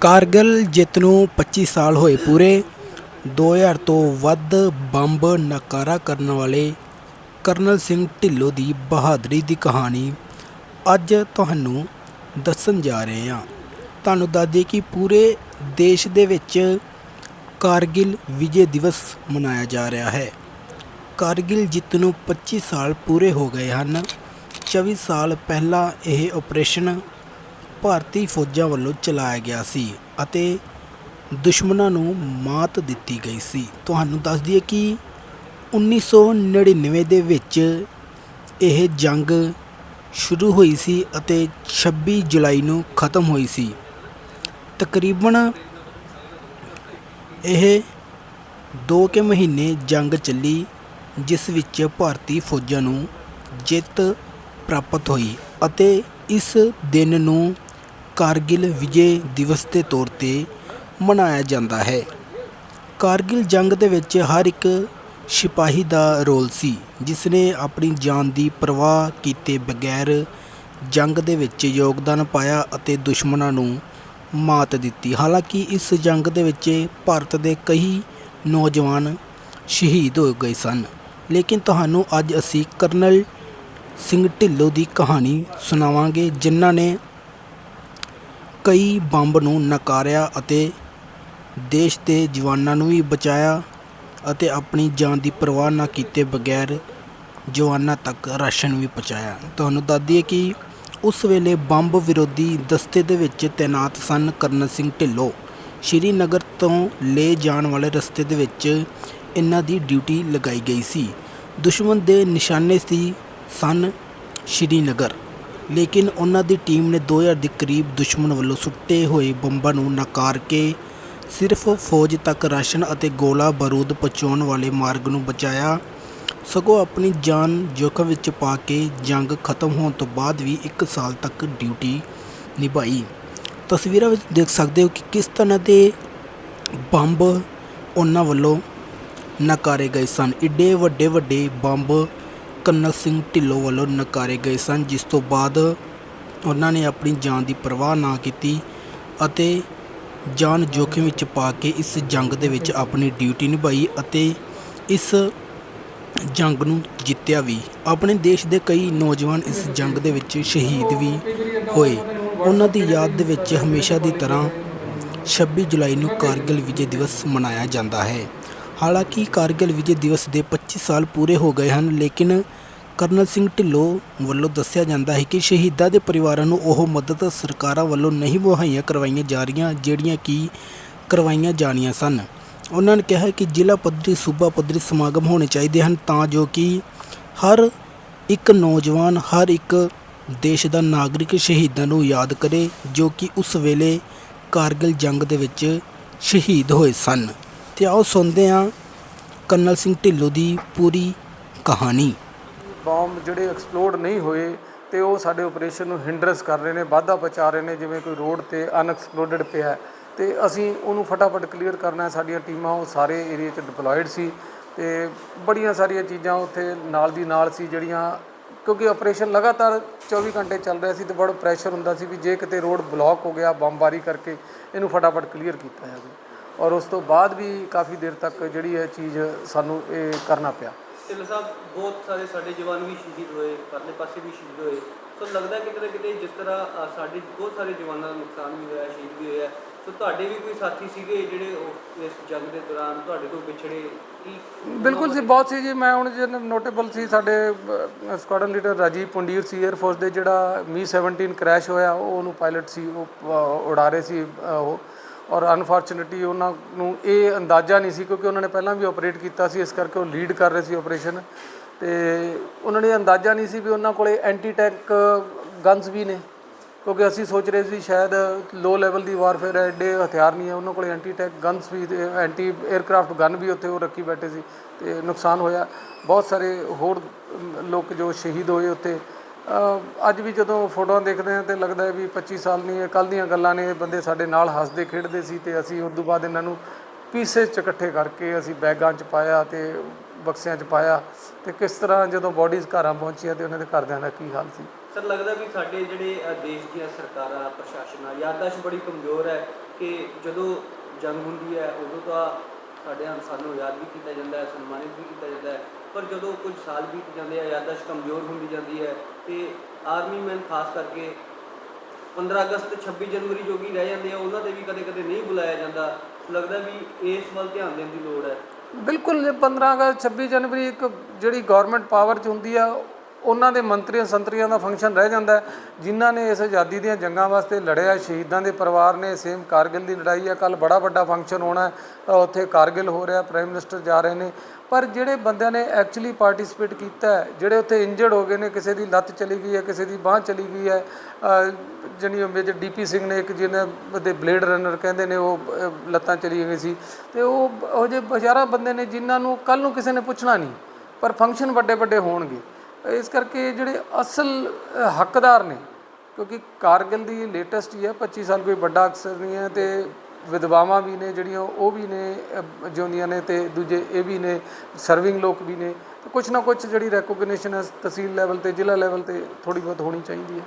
ਕਾਰਗਿਲ ਜਿੱਤ ਨੂੰ 25 ਸਾਲ ਹੋਏ ਪੂਰੇ 2000 ਤੋਂ ਵੱਧ ਬੰਬ ਨਕਾਰਾ ਕਰਨ ਵਾਲੇ ਕਰਨਲ ਸਿੰਘ ਢਿੱਲੋਂ ਦੀ ਬਹਾਦਰੀ ਦੀ ਕਹਾਣੀ ਅੱਜ ਤੁਹਾਨੂੰ ਦੱਸਣ ਜਾ ਰਹੇ ਹਾਂ। ਤੁਹਾਨੂੰ ਦੱਸ ਦਈਏ ਕਿ ਪੂਰੇ ਦੇਸ਼ ਦੇ ਵਿੱਚ ਕਾਰਗਿਲ ਵਿਜੇ ਦਿਵਸ ਮਨਾਇਆ ਜਾ ਰਿਹਾ ਹੈ। ਕਾਰਗਿਲ ਜਿੱਤ ਨੂੰ 25 ਸਾਲ ਪੂਰੇ ਹੋ ਗਏ ਹਨ। 24 ਸਾਲ ਪਹਿਲਾਂ ਇਹ ਆਪਰੇਸ਼ਨ ਭਾਰਤੀ ਫੌਜਾਂ ਵੱਲੋਂ ਚਲਾਇਆ ਗਿਆ ਸੀ ਅਤੇ ਦੁਸ਼ਮਣਾਂ ਨੂੰ ਮਾਤ ਦਿੱਤੀ ਗਈ ਸੀ। ਤੁਹਾਨੂੰ ਦੱਸ ਦਈਏ ਕਿ 1999 ਦੇ ਵਿੱਚ ਇਹ ਜੰਗ ਸ਼ੁਰੂ ਹੋਈ ਸੀ ਅਤੇ 26 ਜੁਲਾਈ ਨੂੰ ਖਤਮ ਹੋਈ ਸੀ। ਤਕਰੀਬਨ ਇਹ ਦੋ ਕੇ ਮਹੀਨੇ ਜੰਗ ਚੱਲੀ, ਜਿਸ ਵਿੱਚ ਭਾਰਤੀ ਫੌਜਾਂ ਨੂੰ ਜਿੱਤ ਪ੍ਰਾਪਤ ਹੋਈ ਅਤੇ ਇਸ ਦਿਨ ਨੂੰ ਕਾਰਗਿਲ ਵਿਜੇ ਦਿਵਸ ਦੇ ਤੌਰ ਤੇ ਮਨਾਇਆ ਜਾਂਦਾ ਹੈ। ਕਾਰਗਿਲ ਜੰਗ ਦੇ ਵਿੱਚ ਹਰ ਇੱਕ ਸਿਪਾਹੀ ਦਾ ਰੋਲ ਸੀ ਜਿਸ ਨੇ ਆਪਣੀ ਜਾਨ ਦੀ ਪਰਵਾਹ ਕੀਤੇ ਬਗੈਰ ਜੰਗ ਦੇ ਵਿੱਚ ਯੋਗਦਾਨ ਪਾਇਆ ਅਤੇ ਦੁਸ਼ਮਣਾਂ ਨੂੰ ਮਾਤ ਦਿੱਤੀ। ਹਾਲਾਂਕਿ ਇਸ ਜੰਗ ਦੇ ਵਿੱਚ ਭਾਰਤ ਦੇ ਕਈ ਨੌਜਵਾਨ ਸ਼ਹੀਦ ਹੋ ਗਏ ਸਨ। ਲੇਕਿਨ ਤੁਹਾਨੂੰ ਅੱਜ ਅਸੀਂ ਕਰਨਲ ਸਿੰਘ ਢਿੱਲੋਂ ਦੀ ਕਹਾਣੀ ਸੁਣਾਵਾਂਗੇ, ਜਿਨ੍ਹਾਂ ਨੇ ਕਈ ਬੰਬ ਨੂੰ ਨਕਾਰਿਆ ਅਤੇ ਦੇਸ਼ ਦੇ ਜਵਾਨਾਂ ਨੂੰ ਵੀ ਬਚਾਇਆ ਅਤੇ ਆਪਣੀ ਜਾਨ ਦੀ ਪਰਵਾਹ ਨਾ ਕੀਤੇ ਬਗੈਰ ਜਵਾਨਾਂ ਤੱਕ ਰਾਸ਼ਨ ਵੀ ਪਹੁੰਚਾਇਆ। ਤੁਹਾਨੂੰ ਦੱਸ ਦਈਏ ਕਿ ਉਸ ਵੇਲੇ ਬੰਬ ਵਿਰੋਧੀ ਦਸਤੇ ਦੇ ਵਿੱਚ ਤੈਨਾਤ ਸਨ ਕਰਨਲ ਸਿੰਘ ਢਿੱਲੋਂ। ਸ਼੍ਰੀਨਗਰ ਤੋਂ ਲੈ ਜਾਣ ਵਾਲੇ ਰਸਤੇ ਦੇ ਵਿੱਚ ਇਹਨਾਂ ਦੀ ਡਿਊਟੀ ਲਗਾਈ ਗਈ ਸੀ। ਦੁਸ਼ਮਣ ਦੇ ਨਿਸ਼ਾਨੇ ਸੀ ਸਨ ਸ਼੍ਰੀਨਗਰ। ਲੇਕਿਨ ਉਹਨਾਂ ਦੀ ਟੀਮ ਨੇ 2000 ਦੇ ਕਰੀਬ ਦੁਸ਼ਮਣ ਵੱਲੋਂ ਸੁੱਟੇ ਹੋਏ ਬੰਬਾਂ ਨੂੰ ਨਕਾਰ ਕੇ ਸਿਰਫ ਫੌਜ ਤੱਕ ਰਾਸ਼ਨ ਅਤੇ ਗੋਲਾ ਬਾਰੂਦ ਪਹੁੰਚਾਉਣ ਵਾਲੇ ਮਾਰਗ ਨੂੰ ਬਚਾਇਆ। ਸਗੋਂ ਆਪਣੀ ਜਾਨ ਜੋਖਮ ਵਿੱਚ ਪਾ ਕੇ ਜੰਗ ਖਤਮ ਹੋਣ ਤੋਂ ਬਾਅਦ ਵੀ 1 ਸਾਲ ਤੱਕ ਡਿਊਟੀ ਨਿਭਾਈ। ਤਸਵੀਰਾਂ ਵਿੱਚ ਦੇਖ ਸਕਦੇ ਹੋ ਕਿ ਕਿਸ ਤਰ੍ਹਾਂ ਦੇ ਬੰਬ ਉਹਨਾਂ ਵੱਲੋਂ ਨਕਾਰੇ ਗਏ ਸਨ। ਏਡੇ ਵੱਡੇ ਵੱਡੇ ਬੰਬ ਕਰਨਲ ਸਿੰਘ ਢਿੱਲੋਂ ਵੱਲੋਂ ਨਕਾਰੇ ਗਏ ਸਨ, ਜਿਸ ਤੋਂ ਬਾਅਦ ਉਹਨਾਂ ਨੇ ਆਪਣੀ ਜਾਨ ਦੀ ਪਰਵਾਹ ਨਾ ਕੀਤੀ ਅਤੇ ਜਾਨ ਜੋਖਮ ਵਿੱਚ ਪਾ ਕੇ ਇਸ ਜੰਗ ਦੇ ਵਿੱਚ ਆਪਣੀ ਡਿਊਟੀ ਨਿਭਾਈ ਅਤੇ ਇਸ ਜੰਗ ਨੂੰ ਜਿੱਤਿਆ ਵੀ। ਆਪਣੇ ਦੇਸ਼ ਦੇ ਕਈ ਨੌਜਵਾਨ ਇਸ ਜੰਗ ਦੇ ਵਿੱਚ ਸ਼ਹੀਦ ਵੀ ਹੋਏ। ਉਹਨਾਂ ਦੀ ਯਾਦ ਦੇ ਵਿੱਚ ਹਮੇਸ਼ਾ ਦੀ ਤਰ੍ਹਾਂ 26 ਜੁਲਾਈ ਨੂੰ ਕਾਰਗਿਲ ਵਿਜੇ ਦਿਵਸ ਮਨਾਇਆ ਜਾਂਦਾ ਹੈ। ਹਾਲਾਂਕਿ ਕਾਰਗਿਲ ਵਿਜੇ ਦਿਵਸ ਦੇ 25 ਸਾਲ ਪੂਰੇ ਹੋ ਗਏ ਹਨ, ਲੇਕਿਨ ਕਰਨਲ ਸਿੰਘ ਢਿੱਲੋਂ ਵੱਲੋਂ ਦੱਸਿਆ ਜਾਂਦਾ ਹੈ ਕਿ ਸ਼ਹੀਦਾਂ ਦੇ ਪਰਿਵਾਰਾਂ ਨੂੰ ਉਹ ਮਦਦ ਸਰਕਾਰਾਂ ਵੱਲੋਂ ਨਹੀਂ ਮੁਹੱਈਆ ਕਰਵਾਈਆਂ ਜਾ ਰਹੀਆਂ, ਜਿਹੜੀਆਂ ਕਿ ਕਰਵਾਈਆਂ ਜਾਣੀਆਂ ਸਨ। ਉਹਨਾਂ ਨੇ ਕਿਹਾ ਕਿ ਜ਼ਿਲ੍ਹਾ ਪੱਧਰੀ, ਸੂਬਾ ਪੱਧਰੀ ਸਮਾਗਮ ਹੋਣੇ ਚਾਹੀਦੇ ਹਨ ਤਾਂ ਜੋ ਕਿ ਹਰ ਇੱਕ ਨੌਜਵਾਨ, ਹਰ ਇੱਕ ਦੇਸ਼ ਦਾ ਨਾਗਰਿਕ ਸ਼ਹੀਦਾਂ ਨੂੰ ਯਾਦ ਕਰੇ, ਜੋ ਕਿ ਉਸ ਵੇਲੇ ਕਾਰਗਿਲ ਜੰਗ ਦੇ ਵਿੱਚ ਸ਼ਹੀਦ ਹੋਏ ਸਨ। ਤੇ ਆਓ ਸੁਣਦੇ ਹਾਂ ਕਰਨਲ ਸਿੰਘ ਢਿੱਲੋਂ ਦੀ ਪੂਰੀ ਕਹਾਣੀ। ਬੰਬ ਜਿਹੜੇ ਐਕਸਪਲੋਡ ਨਹੀਂ ਹੋਏ ਤੇ ਉਹ ਸਾਡੇ ਆਪਰੇਸ਼ਨ ਨੂੰ ਹਿੰਡਰਸ ਕਰ ਰਹੇ ਨੇ, ਵਾਧਾ ਪਹੁੰਚਾ ਰਹੇ ਨੇ, ਜਿਵੇਂ ਕੋਈ ਰੋਡ ਤੇ ਅਨਐਕਸਪਲੋਡਡ ਪਿਆ ਹੈ। ਤੇ ਅਸੀਂ ਉਹਨੂੰ ਫਟਾਫਟ ਕਲੀਅਰ ਕਰਨਾ ਹੈ, ਸਾਡੀਆਂ ਟੀਮਾਂ ਉਹ ਸਾਰੇ ਏਰੀਆ 'ਚ ਡਿਪਲੋਇਡ ਸੀ ਤੇ ਬੜੀਆਂ ਸਾਰੀਆਂ ਚੀਜ਼ਾਂ ਉੱਥੇ ਨਾਲ ਦੀ ਨਾਲ ਸੀ ਜਿਹੜੀਆਂ, ਕਿਉਂਕਿ ਆਪਰੇਸ਼ਨ ਲਗਾਤਾਰ 24 ਘੰਟੇ ਚੱਲ ਰਿਹਾ ਸੀ ਤੇ ਬੜਾ ਪ੍ਰੈਸ਼ਰ ਹੁੰਦਾ ਸੀ ਵੀ ਜੇ ਕਿਤੇ ਰੋਡ ਬਲੌਕ ਹੋ ਗਿਆ, ਬੰਬਾਰੀ ਕਰਕੇ ਇਹਨੂੰ ਫਟਾਫਟ ਕਲੀਅਰ ਕੀਤਾ ਜਾਵੇ। ਔਰ ਉਸ ਤੋਂ ਬਾਅਦ ਵੀ ਕਾਫੀ ਦੇਰ ਤੱਕ ਜਿਹੜੀ ਇਹ ਚੀਜ਼ ਸਾਨੂੰ ਇਹ ਕਰਨਾ ਪਿਆ। ਢਿੱਲੋਂ ਸਾਹਿਬ ਬਹੁਤ ਸਾਰੇ ਸਾਡੇ ਜਵਾਨ ਵੀ ਸ਼ਹੀਦ ਹੋਏ ਪਰਲੇ ਪਾਸੇ ਵੀ ਸ਼ਹੀਦ ਹੋਏ। ਸੋ ਲੱਗਦਾ ਕਿ ਕਿਤੇ ਨਾ ਕਿਤੇ ਜਿਸ ਤਰ੍ਹਾਂ ਸਾਡੇ ਬਹੁਤ ਸਾਰੇ ਜਵਾਨਾਂ ਦਾ ਨੁਕਸਾਨ ਵੀ ਹੋਇਆ ਸ਼ਹੀਦ ਵੀ ਹੋਇਆ। ਸੋ ਤੁਹਾਡੇ ਵੀ ਕੋਈ ਸਾਥੀ ਸੀਗੇ ਜਿਹੜੇ ਇਸ ਜੰਗ ਦੇ ਦੌਰਾਨ ਤੁਹਾਡੇ ਤੋਂ ਵਿਛੜੇ ਬਿਲਕੁਲ ਜੀ ਬਹੁਤ ਸੀ ਜੀ। ਮੈਂ ਹੁਣ ਜਿਹੜਾ ਨੋਟੇਬਲ ਸੀ ਸਾਡੇ ਸਕੁਆਡਨ ਲੀਡਰ ਰਾਜੀਵ ਪੁੰਡੀਰ ਸੀ 에ਅਰ ਫੋਰਸ ਦੇ ਜਿਹੜਾ ਮੀ 17 ਕ੍ਰੈਸ਼ ਹੋਇਆ ਉਹ ਉਹਨੂੰ ਪਾਇਲਟ ਸੀ ਉਹ ਉਡਾ ਰਹੇ ਸੀ ਉਹ। ਔਰ ਅਨਫੋਰਚੂਨੇਟਲੀ ਉਹਨਾਂ ਨੂੰ ਇਹ ਅੰਦਾਜ਼ਾ ਨਹੀਂ ਸੀ ਕਿਉਂਕਿ ਉਹਨਾਂ ਨੇ ਪਹਿਲਾਂ ਵੀ ਆਪਰੇਟ ਕੀਤਾ ਸੀ, ਇਸ ਕਰਕੇ ਉਹ ਲੀਡ ਕਰ ਰਹੇ ਸੀ ਆਪਰੇਸ਼ਨ ਤੇ ਉਹਨਾਂ ਨੇ ਅੰਦਾਜ਼ਾ ਨਹੀਂ ਸੀ ਵੀ ਉਹਨਾਂ ਕੋਲੇ ਐਂਟੀ ਟੈਂਕ ਗਨਸ ਵੀ ਨੇ ਕਿਉਂਕਿ ਅਸੀਂ ਸੋਚ ਰਹੇ ਸੀ ਸ਼ਾਇਦ ਲੋ ਲੈਵਲ ਦੀ ਵਾਰਫੇਅਰ ਹੈ ਐਡੇ ਹਥਿਆਰ ਨਹੀਂ ਹੈ, ਉਹਨਾਂ ਕੋਲੇ ਐਂਟੀ ਟੈਂਕ ਗਨਸ ਵੀ ਐਂਟੀ 에ਅਰਕ੍ਰਾਫਟ ਗਨ ਵੀ ਉੱਥੇ ਉਹ ਰੱਖੀ ਬੈਠੇ ਸੀ ਤੇ ਨੁਕਸਾਨ ਹੋਇਆ। ਬਹੁਤ ਸਾਰੇ ਹੋਰ ਲੋਕ ਜੋ ਸ਼ਹੀਦ ਹੋਏ ਉੱਥੇ ਅੱਜ ਵੀ ਜਦੋਂ ਫੋਟੋਆਂ ਦੇਖਦੇ ਹਾਂ ਤੇ ਲੱਗਦਾ ਹੈ ਵੀ 25 ਸਾਲ ਨਹੀਂ ਇਹ ਕੱਲ ਦੀਆਂ ਗੱਲਾਂ ਨੇ, ਇਹ ਬੰਦੇ ਸਾਡੇ ਨਾਲ ਹੱਸਦੇ ਖੇਡਦੇ ਸੀ ਤੇ ਅਸੀਂ ਉਸ ਤੋਂ ਬਾਅਦ ਇਹਨਾਂ ਨੂੰ ਪੀਸੇ ਚ ਇਕੱਠੇ ਕਰਕੇ ਅਸੀਂ ਬੈਗਾਂ ਚ ਪਾਇਆ ਤੇ ਬਕਸਿਆਂ ਚ ਪਾਇਆ ਤੇ ਕਿਸ ਤਰ੍ਹਾਂ ਜਦੋਂ ਬਾਡੀਜ਼ ਘਰਾਂ ਪਹੁੰਚੀਆਂ ਤੇ ਉਹਨਾਂ ਦੇ ਘਰਦਿਆਂ ਦਾ ਕੀ ਹਾਲ ਸੀ? ਸਰ, ਲੱਗਦਾ ਵੀ ਸਾਡੇ ਜਿਹੜੇ ਦੇਸ਼ ਦੀਆਂ ਸਰਕਾਰਾਂ, ਪ੍ਰਸ਼ਾਸਨ ਆ ਯਾਦਾਸ਼ਤ ਬੜੀ ਕਮਜ਼ੋਰ ਹੈ ਕਿ ਜਦੋਂ ਜੰਗ ਹੁੰਦੀ ਹੈ, ਉਦੋਂ ਤਾਂ ਸਾਡੇ ਸਾਨੂੰ ਯਾਦ ਵੀ ਕੀਤਾ ਜਾਂਦਾ ਹੈ, ਸਨਮਾਨਿਤ ਵੀ ਕੀਤਾ ਜਾਂਦਾ ਹੈ। ਪਰ ਜਦੋਂ ਕੁਝ ਸਾਲ ਬੀਤ ਜਾਂਦੇ ਆ ਯਾਦਾਸ਼ਤ ਕਮਜ਼ੋਰ ਹੁੰਦੀ ਜਾਂਦੀ ਹੈ ਤੇ ਆਰਮੀ ਮੈਨ ਖਾਸ ਕਰਕੇ 15 ਅਗਸਤ 26 ਜਨਵਰੀ ਜੋ ਰਹਿ ਜਾਂਦੇ ਆ ਉਹਨਾਂ ਤੇ ਵੀ ਕਦੇ ਕਦੇ ਨਹੀਂ ਬੁਲਾਇਆ ਜਾਂਦਾ। ਲੱਗਦਾ ਵੀ ਇਸ ਵੱਲ ਧਿਆਨ ਦੇਣ ਦੀ ਲੋੜ ਹੈ। ਬਿਲਕੁਲ 15 ਅਗਸਤ 26 ਜਨਵਰੀ ਇੱਕ ਜਿਹੜੀ ਗਵਰਨਮੈਂਟ ਪਾਵਰ 'ਚ ਹੁੰਦੀ ਆ ਉਹਨਾਂ ਦੇ ਮੰਤਰੀਆਂ ਸੰਤਰੀਆਂ ਦਾ ਫੰਕਸ਼ਨ ਰਹਿ ਜਾਂਦਾ ਹੈ, ਜਿਨ੍ਹਾਂ ਨੇ ਇਸ ਆਜ਼ਾਦੀ ਦੀਆਂ ਜੰਗਾਂ ਵਾਸਤੇ ਲੜਿਆ ਸ਼ਹੀਦਾਂ ਦੇ ਪਰਿਵਾਰ ਨੇ ਸੇਮ ਕਾਰਗਿਲ ਦੀ ਲੜਾਈ ਆ ਕੱਲ ਬੜਾ ਵੱਡਾ ਫੰਕਸ਼ਨ ਹੋਣਾ ਉੱਥੇ ਕਾਰਗਿਲ ਹੋ ਰਿਹਾ ਪ੍ਰਾਈਮ ਮਿਨਿਸਟਰ ਜਾ ਰਹੇ ਨੇ। ਪਰ ਜਿਹੜੇ ਬੰਦਿਆਂ ਨੇ ਐਕਚੁਅਲੀ ਪਾਰਟਿਸਿਪੇਟ ਕੀਤਾ ਜਿਹੜੇ ਉੱਥੇ ਇੰਜਰਡ ਹੋ ਗਏ ਨੇ, ਕਿਸੇ ਦੀ ਲੱਤ ਚਲੀ ਗਈ ਹੈ, ਕਿਸੇ ਦੀ ਬਾਹ ਚਲੀ ਗਈ ਹੈ, ਅਹ, ਜਣੀ ਮੇਜਰ ਡੀਪੀ ਸਿੰਘ ਨੇ ਇੱਕ ਜਿਹਨੇ ਦੇ ਬਲੇਡ ਰਨਰ ਕਹਿੰਦੇ ਨੇ, ਉਹ ਲੱਤਾਂ ਚਲੀ ਗਈ ਸੀ। ਤੇ ਉਹ ਉਹ ਜੇ ਹਜ਼ਾਰਾਂ ਬੰਦੇ ਨੇ ਜਿਨ੍ਹਾਂ ਨੂੰ ਕੱਲ ਨੂੰ ਕਿਸੇ ਨੇ ਪੁੱਛਣਾ ਨਹੀਂ, ਪਰ ਫੰਕਸ਼ਨ ਵੱਡੇ ਵੱਡੇ ਹੋਣਗੇ। ਇਸ ਕਰਕੇ ਜਿਹੜੇ ਅਸਲ ਹੱਕਦਾਰ ਨੇ, ਕਿਉਂਕਿ ਕਾਰਗਿਲ ਦੀ ਲੇਟੈਸਟ ਹੀ ਹੈ 25 ਸਾਲ ਕੋਈ ਵੱਡਾ ਅਕਸਰ ਨਹੀਂ ਹੈ ਤੇ ਵਿਧਵਾਵਾਂ ਵੀ ਨੇ ਜਿਹੜੀਆਂ, ਉਹ ਵੀ ਨੇ ਜਿਉਂਦੀਆਂ ਨੇ ਤੇ ਦੂਜੇ ਇਹ ਵੀ ਨੇ ਸਰਵਿੰਗ ਲੋਕ ਵੀ ਨੇ। ਤੇ ਕੁਝ ਨਾ ਕੁਝ ਜਿਹੜੀ ਰੈਕੋਗਨੀਸ਼ਨ ਤਹਿਸੀਲ ਲੈਵਲ ਤੇ, ਜ਼ਿਲ੍ਹਾ ਲੈਵਲ ਤੇ ਥੋੜੀ ਬਹੁਤ ਹੋਣੀ ਚਾਹੀਦੀ ਹੈ।